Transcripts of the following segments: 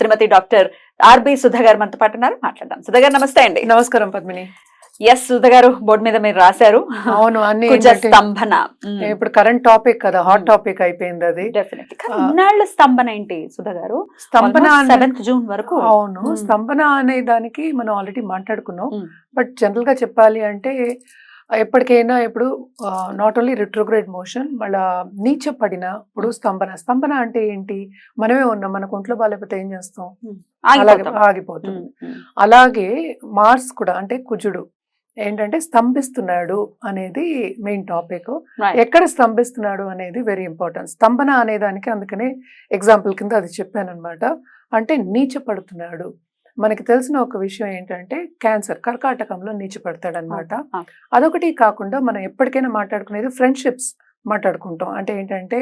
శ్రీమతి doctor RB Sudha garu మనతో పాటు ఉన్నారు. మాట్లాడదాం. సుధా గారు నమస్తే అండి. నమస్కారం పద్మిని. ఎస్ సుధా గారు బోర్డు మీద మీరు రాశారు. అవును అన్ని స్తంభన. ఇప్పుడు కరెంట్ టాపిక్ కదా హాట్. టాపిక్ అయిపోయింది అది. ఇన్నాళ్ళ స్తంభన ఏంటి సుధా గారు స్తంభన సెవెంత్ జూన్ వరకు. అవును. స్తంభన అనే దానికి మనం ఆల్రెడీ మాట్లాడుకున్నాం. బట్ జనరల్గా చెప్పాలి అంటే ఎప్పటికైనా ఇప్పుడు నాట్ ఓన్లీ రిట్రోగ్రేడ్ మోషన్ మళ్ళా నీచ పడిన ఇప్పుడు స్తంభన. స్తంభన అంటే ఏంటి? మనమే ఉన్నాం మనకు ఒంట్లో బాగాలేకపోతే ఏం చేస్తాం? అలాగే ఆగిపోతాం. ఆగిపోతుంది ఉమ్. అలాగే మార్స్ కూడా అంటే కుజుడు. ఏంటంటే స్తంభిస్తున్నాడు అనేది మెయిన్ టాపిక్. ఎక్కడ స్తంభిస్తున్నాడు అనేది వెరీ ఇంపార్టెంట్ స్తంభన అనే దానికి అందుకనే ఎగ్జాంపుల్ కింద అది చెప్పాను అనమాట అంటే నీచ పడుతున్నాడు మనకి తెలిసిన ఒక విషయం ఏంటంటే క్యాన్సర్ కర్కాటకంలో నీచ పడతాడు అనమాట ah. అదొకటి కాకుండా మనం ఎప్పటికైనా మాట్లాడుకునేది ఫ్రెండ్షిప్స్ మాట్లాడుకుంటాం. అంటే ఏంటంటే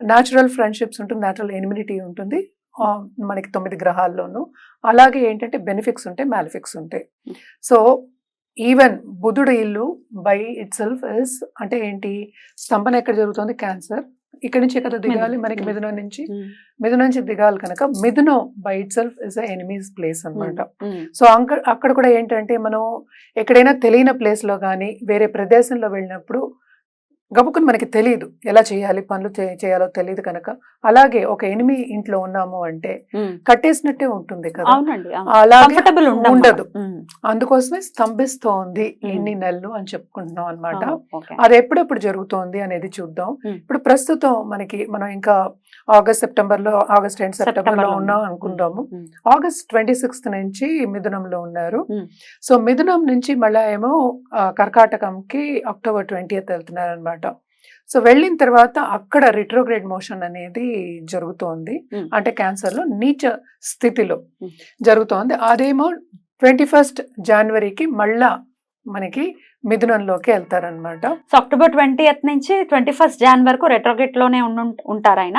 న్యాచురల్ ఫ్రెండ్షిప్స్ ఉంటుంది న్యాచురల్ ఎనిమినిటీ ఉంటుంది మనకి తొమ్మిది గ్రహాల్లోనూ. అలాగే ఏంటంటే బెనిఫిక్స్ ఉంటాయి మ్యాలిఫిక్స్ ఉంటాయి. సో ఈవెన్ బుధుడు ఇల్లు బై ఇట్ సెల్ఫ్ ఇస్ అంటే ఏంటి స్తంభన ఎక్కడ జరుగుతుంది? క్యాన్సర్. ఇక్కడ నుంచి ఎక్కడ దిగాలి. మనకి. మిథునం నుంచి. మిథునం నుంచి దిగాలి కనుక మిథునం by itself is enemies place అన్నమాట. ఉమ్, సో అంక అక్కడ కూడా ఏంటంటే మనం ఎక్కడైనా తెలియని ప్లేస్లో కానీ వేరే ప్రదేశంలో వెళ్ళినప్పుడు గబుకుని మనకి తెలియదు ఎలా చేయాలి పనులు చేయాలో తెలియదు కనుక. అలాగే ఒక ఎనిమి ఇంట్లో ఉన్నాము అంటే. కట్టేసినట్టే ఉంటుంది కదా. అలాగే ఉండదు. అందుకోసమే స్తంభిస్తోంది ఎన్ని నెలలు అని చెప్పుకుంటున్నాం అన్నమాట. అది ఎప్పుడెప్పుడు జరుగుతోంది అనేది చూద్దాం. ఇప్పుడు ప్రస్తుతం మనకి మనం ఇంకా ఆగస్ట్ సెప్టెంబర్లో ఆగస్ట్ అండ్ సెప్టెంబర్లో ఉన్నాం. అనుకుందాము. ఆగస్ట్ ట్వంటీ సిక్స్త్ నుంచి మిథునంలో ఉన్నారు. సో మిథునం నుంచి మళ్ళా ఏమో కర్కాటకంకి అక్టోబర్ ట్వంటీయత్ వెళ్తున్నారు అనమాట సో వెళ్ళిన తర్వాత అక్కడ రిట్రోగ్రేడ్ మోషన్ అనేది జరుగుతోంది. అంటే క్యాన్సర్లో నీచ స్థితిలో. జరుగుతోంది. అదేమో ట్వంటీ ఫస్ట్ జనవరికి మళ్ళా మనకి మిథునంలోకి వెళ్తారనమాట సో అక్టోబర్ ట్వంటీ నుంచి ట్వంటీ ఫస్ట్ జాన్ వరకు రెట్రోగేట్లోనే ఉంటారు ఆయన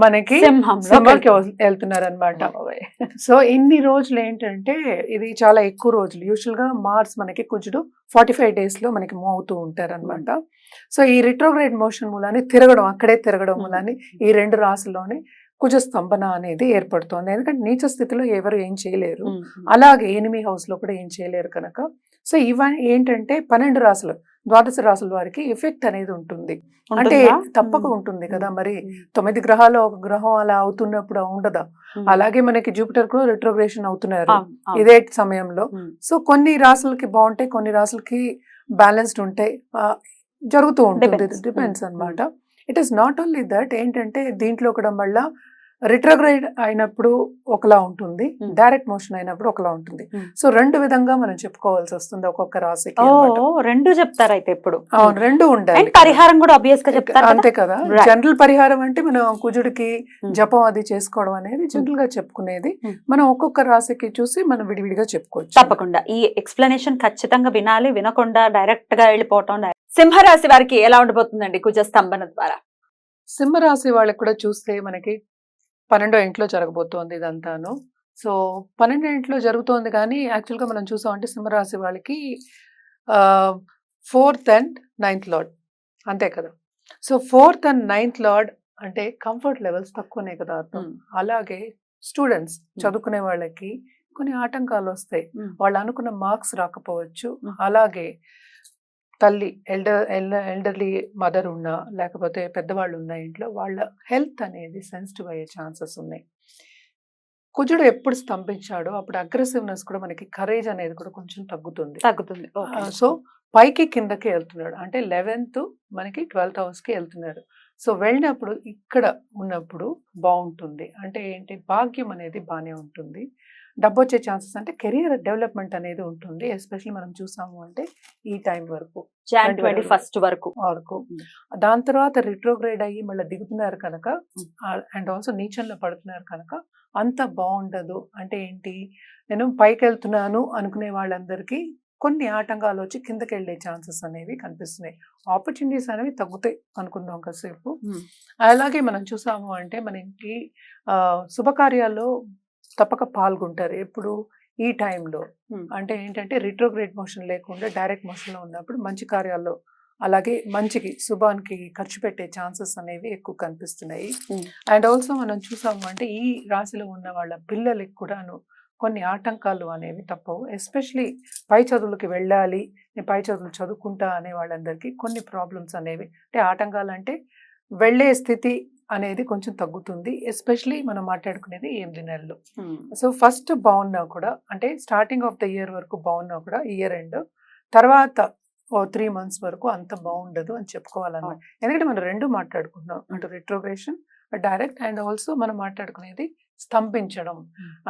మనకి సింహంకి. వెళ్తున్నారు అనమాట సో ఇన్ని రోజులు ఏంటంటే ఇది చాలా ఎక్కువ రోజులు. యూజువల్గా మార్స్ మనకి కుజుడు ఫార్టీ ఫైవ్ డేస్లో మనకి మూవ్ అవుతూ ఉంటారు అనమాట సో ఈ రిట్రోగ్రేడ్ మోషన్ మూలాన్ని తిరగడం అక్కడే తిరగడం మూలాన్ని ఈ రెండు రాసుల్లోనే కుజ స్తంభన అనేది ఏర్పడుతోంది. ఎందుకంటే నీచ స్థితిలో ఎవరు ఏం చేయలేరు. అలాగే ఎనిమి హౌస్లో కూడా ఏం చేయలేరు కనుక. సో ఇవన్నీ ఏంటంటే పన్నెండు రాసులు ద్వాదశ రాసుల వారికి ఎఫెక్ట్ అనేది ఉంటుంది. అంటే? తప్పక ఉంటుంది కదా మరి. తొమ్మిది గ్రహాలు ఒక గ్రహం అలా అవుతున్నప్పుడు ఉండదా. అలాగే మనకి జూపిటర్ కూడా రిట్రోగ్రేషన్ అవుతున్నారు. ఇదే సమయంలో. సో కొన్ని రాసులకి బాగుంటాయి కొన్ని రాసులకి బ్యాలెన్స్డ్ ఉంటాయి. జరుగుతూ ఉంటుంది. డిపెండ్స్. అన్నమాట. It is not only that ఏంటంటే దీంట్లో కూడా మళ్ళా రిట్రోగ్రైడ్ అయినప్పుడు ఒకలా ఉంటుంది. డైరెక్ట్ మోషన్ అయినప్పుడు ఒకలా ఉంటుంది. సో రెండు విధంగా మనం చెప్పుకోవాల్సి వస్తుంది ఒక్కొక్క అన్నమాట. రెండు చెప్తారు అయితే ఇప్పుడు అవును రెండు ఉండాలి పరిహారం కూడా ఆబ్వియస్గా చెప్తారు? అంతే కదా. జనరల్ పరిహారం అంటే మనం కుజుడికి. జపం అది చేసుకోవడం అనేది జనరల్గా చెప్పుకునేది. మనం ఒక్కొక్క రాశికి చూసి మనం విడివిడిగా చెప్పుకోవచ్చు తప్పకుండా ఈ ఎక్స్ప్లెనేషన్ ఖచ్చితంగా వినాలి వినకుండా డైరెక్ట్గా వెళ్ళిపోవటం సింహరాశి వారికి ఎలా ఉండబోతుందండి కుజ స్తంభన ద్వారా సింహరాశి వాళ్ళకి కూడా చూస్తే మనకి పన్నెండో ఇంట్లో జరగబోతోంది ఇదంతాను. సో పన్నెండో ఇంట్లో జరుగుతోంది కానీ యాక్చువల్గా మనం చూసామంటే సింహరాశి వాళ్ళకి ఫోర్త్ అండ్ నైన్త్ లార్డ్. అంతే కదా. So fourth and ninth lord అంటే కంఫర్ట్ లెవెల్స్ తక్కువనే కదా అర్థం. అలాగే స్టూడెంట్స్ చదువుకునే వాళ్ళకి కొన్ని ఆటంకాలు వస్తాయి. వాళ్ళు అనుకున్న మార్క్స్ రాకపోవచ్చు. అలాగే తల్లి ఎల్డర్ ఎల్డర్లీ మదర్ ఉన్నా లేకపోతే పెద్దవాళ్ళు ఉన్న ఇంట్లో వాళ్ళ హెల్త్ అనేది సెన్సిటివ్ అయ్యే ఛాన్సెస్ ఉన్నాయి. కుజుడు ఎప్పుడు స్తంభించాడో అప్పుడు అగ్రెసివ్నెస్ కూడా మనకి కరేజ్ అనేది కూడా కొంచెం తగ్గుతుంది. తగ్గుతుంది. సో పైకి కిందకి వెళ్తున్నాడు. అంటే లెవెన్త్ మనకి ట్వెల్త్కి వెళ్తున్నాడు సో వెళ్ళినప్పుడు ఇక్కడ ఉన్నప్పుడు బాగుంటుంది. అంటే ఏంటి? భాగ్యం అనేది బాగానే ఉంటుంది. డబ్బు వచ్చే ఛాన్సెస్ అంటే కెరియర్ డెవలప్మెంట్ అనేది ఉంటుంది. ఎస్పెషల్లీ మనం చూసాము అంటే ఈ టైం వరకు ట్వంటీ ఫస్ట్ వరకు. వరకు. Mm. దాని తర్వాత రిట్రోగ్రేడ్ అయ్యి మళ్ళీ దిగుతున్నారు కనుక Mm. అండ్ ఆల్సో నీచంలో పడుతున్నారు కనుక అంత బాగుండదు. అంటే ఏంటి? నేను పైకి వెళ్తున్నాను అనుకునే వాళ్ళందరికీ కొన్ని ఆటంకాలు వచ్చి కిందకి వెళ్ళే ఛాన్సెస్ అనేవి కనిపిస్తున్నాయి. ఆపర్చునిటీస్ అనేవి తగ్గుతాయి అనుకుందాం కాసేపు. Mm. అలాగే మనం చూసాము అంటే మనకి ఆ, శుభకార్యాల్లో తప్పక పాల్గొంటారు. ఎప్పుడు ఈ టైంలో. అంటే ఏంటంటే రిట్రోగ్రేడ్ మోషన్ లేకుండా డైరెక్ట్ మోషన్లో ఉన్నప్పుడు మంచి కార్యాల్లో అలాగే మంచికి శుభానికి ఖర్చు పెట్టే ఛాన్సెస్ అనేవి ఎక్కువ కనిపిస్తున్నాయి. అండ్ ఆల్సో మనం చూసాము అంటే ఈ రాశిలో ఉన్న వాళ్ళ పిల్లలకి కూడాను కొన్ని ఆటంకాలు అనేవి తప్పవు. ఎస్పెషలీ పై చదువులకి వెళ్ళాలి నేను పై చదువులు చదువుకుంటా అనే వాళ్ళందరికీ కొన్ని ప్రాబ్లమ్స్ అనేవి. అంటే ఆటంకాలు అంటే వెళ్ళే స్థితి అనేది కొంచెం తగ్గుతుంది. ఎస్పెషలీ మనం మాట్లాడుకునేది ఎనిమిది నెలలు. సో ఫస్ట్ బాగున్నా కూడా అంటే స్టార్టింగ్ ఆఫ్ ద ఇయర్ వరకు బాగున్నా కూడా ఇయర్ ఎండ్ తర్వాత ఓ త్రీ మంత్స్ వరకు అంత బాగుండదు అని చెప్పుకోవాలన్నమాట. ఎందుకంటే మనం రెండు మాట్లాడుకుంటున్నాం. అటు రిట్రోగ్రేషన్ డైరెక్ట్ అండ్ ఆల్సో మనం మాట్లాడుకునేది స్తంభించడం.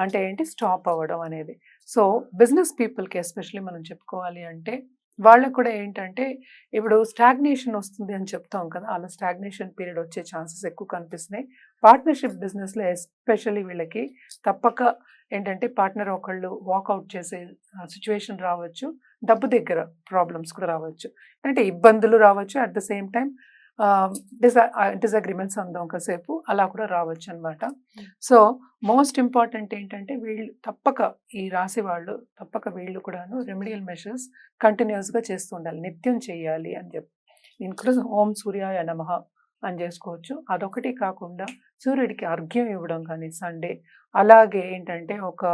అంటే ఏంటి? స్టాప్ అవ్వడం అనేది. సో బిజినెస్ పీపుల్కి ఎస్పెషల్లీ మనం చెప్పుకోవాలి అంటే వాళ్ళకు కూడా ఏంటంటే ఇప్పుడు స్టాగ్నేషన్ వస్తుంది అని చెప్తాం కదా అలా స్టాగ్నేషన్ పీరియడ్ వచ్చే ఛాన్సెస్ ఎక్కువ కనిపిస్తున్నాయి. పార్ట్నర్షిప్ బిజినెస్లో ఎస్పెషల్లీ వీళ్ళకి తప్పక ఏంటంటే పార్ట్నర్ ఒకళ్ళు వాకౌట్ చేసే సిచ్యువేషన్ రావచ్చు. డబ్బు దగ్గర ప్రాబ్లమ్స్ కూడా రావచ్చు. అంటే ఇబ్బందులు రావచ్చు. At the same time dis disagreements అందాం కాసేపు. అలా కూడా రావచ్చు అనమాట సో మోస్ట్ ఇంపార్టెంట్ ఏంటంటే వీళ్ళు తప్పక ఈ రాశి వాళ్ళు తప్పక వీళ్ళు కూడాను రెమెడియల్ మెషర్స్ కంటిన్యూస్గా చేస్తూ ఉండాలి. నిత్యం చేయాలి అని చెప్పి. ఇంక్లూజ్ ఓం సూర్యాయ నమః అని చేసుకోవచ్చు. అదొకటి కాకుండా సూర్యుడికి అర్ఘ్యం ఇవ్వడం కానీ సండే అలాగే ఏంటంటే ఒక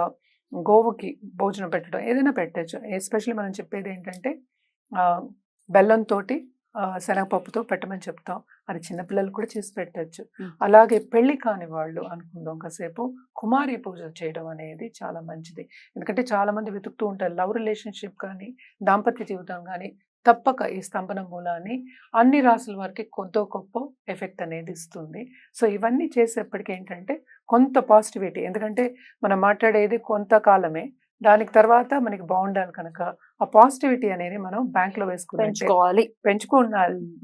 గోవుకి భోజనం పెట్టడం ఏదైనా పెట్టచ్చు. ఎస్పెషల్లీ మనం చెప్పేది ఏంటంటే ఆ, శనగపప్పుతో పెట్టమని చెప్తాం. అది చిన్నపిల్లలు కూడా చేసి పెట్టచ్చు. అలాగే పెళ్ళి కాని వాళ్ళు అనుకుందాం కాసేపు కుమారి పూజలు చేయడం అనేది చాలా మంచిది. ఎందుకంటే చాలా మంది వెతుకుతూ ఉంటారు లవ్ రిలేషన్షిప్ కానీ దాంపత్య జీవితం కానీ తప్పక ఈ స్తంభన మూలాన్ని అన్ని రాసుల వారికి కొంత గొప్ప ఎఫెక్ట్ అనేది ఇస్తుంది. సో ఇవన్నీ చేసేప్పటికి ఏంటంటే కొంత పాజిటివిటీ. ఎందుకంటే మనం మాట్లాడేది కొంతకాలమే. దానికి తర్వాత మనకి బాగుండాలి కనుక ఆ పాజిటివిటీ అనేది మనం బ్యాంక్లో వేసుకుంటే పెంచుకోవాలి.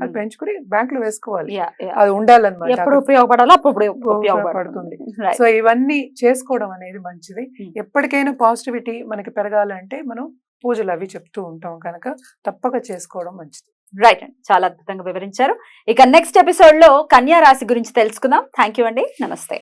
అది పెంచుకుని బ్యాంక్లో వేసుకోవాలి. అది ఉండాలన్నమాట. ఎప్పుడు ఉపయోగపడాలో అప్పుడు ఉపయోగపడుతుంది. సో ఇవన్నీ చేసుకోవడం అనేది మంచిది. ఎప్పటికైనా పాజిటివిటీ మనకి పెరగాలంటే మనం పూజలు అవి చెప్తూ ఉంటాం కనుక తప్పక చేసుకోవడం మంచిది. రైట్ అండి చాలా అద్భుతంగా వివరించారు. ఇక నెక్స్ట్ ఎపిసోడ్లో కన్యా రాశి గురించి తెలుసుకుందాం. థ్యాంక్ యూ అండి. నమస్తే.